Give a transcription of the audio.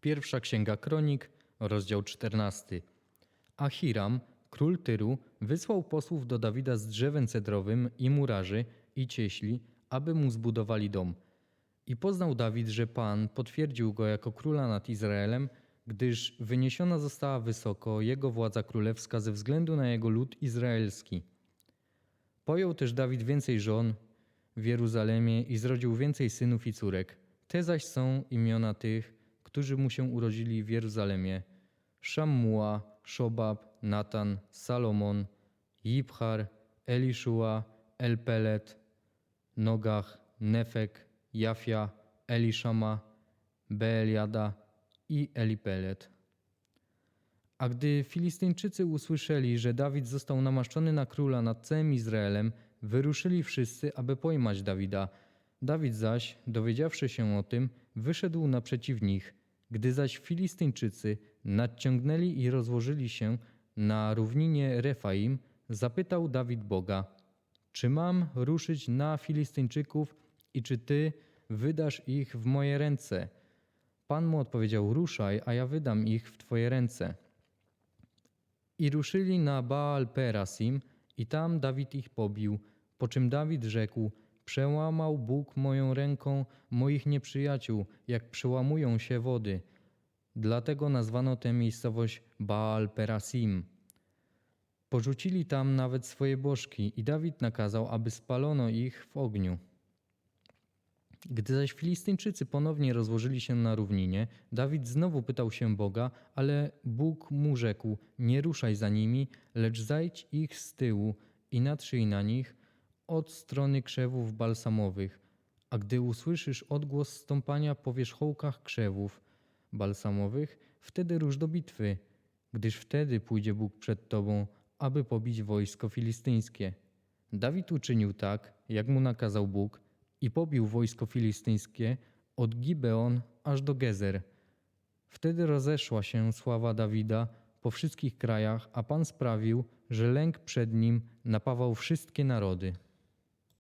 Pierwsza Księga Kronik, rozdział 14. A Hiram, król Tyru, wysłał posłów do Dawida z drzewem cedrowym i murarzy i cieśli, aby mu zbudowali dom. I poznał Dawid, że Pan potwierdził go jako króla nad Izraelem, gdyż wyniesiona została wysoko jego władza królewska ze względu na jego lud izraelski. Pojął też Dawid więcej żon w Jeruzalemie i zrodził więcej synów i córek. Te zaś są imiona tych, którzy mu się urodzili w Jeruzalemie. Szammua, Szobab, Natan, Salomon, Jibchar, Eliszua, Elpelet, Nogach, Nefek, Jafia, Eliszama, Beeliada i Elipelet. A gdy Filistyńczycy usłyszeli, że Dawid został namaszczony na króla nad całym Izraelem, wyruszyli wszyscy, aby pojmać Dawida. Dawid zaś, dowiedziawszy się o tym, wyszedł naprzeciw nich. Gdy zaś Filistyńczycy nadciągnęli i rozłożyli się na równinie Refaim, zapytał Dawid Boga: Czy mam ruszyć na Filistyńczyków i czy ty wydasz ich w moje ręce? Pan mu odpowiedział: Ruszaj, a ja wydam ich w twoje ręce. I ruszyli na Baal Perasim, i tam Dawid ich pobił. Po czym Dawid rzekł: Przełamał Bóg moją ręką moich nieprzyjaciół, jak przełamują się wody. Dlatego nazwano tę miejscowość Baal Perasim. Porzucili tam nawet swoje bożki, i Dawid nakazał, aby spalono ich w ogniu. Gdy zaś Filistyńczycy ponownie rozłożyli się na równinie, Dawid znowu pytał się Boga, ale Bóg mu rzekł: Nie ruszaj za nimi, lecz zajdź ich z tyłu i natrzyj na nich od strony krzewów balsamowych. A gdy usłyszysz odgłos stąpania po wierzchołkach krzewów balsamowych, wtedy rusz do bitwy, gdyż wtedy pójdzie Bóg przed tobą, aby pobić wojsko filistyńskie. Dawid uczynił tak, jak mu nakazał Bóg, i pobił wojsko filistyńskie od Gibeon aż do Gezer. Wtedy rozeszła się sława Dawida po wszystkich krajach, a Pan sprawił, że lęk przed nim napawał wszystkie narody.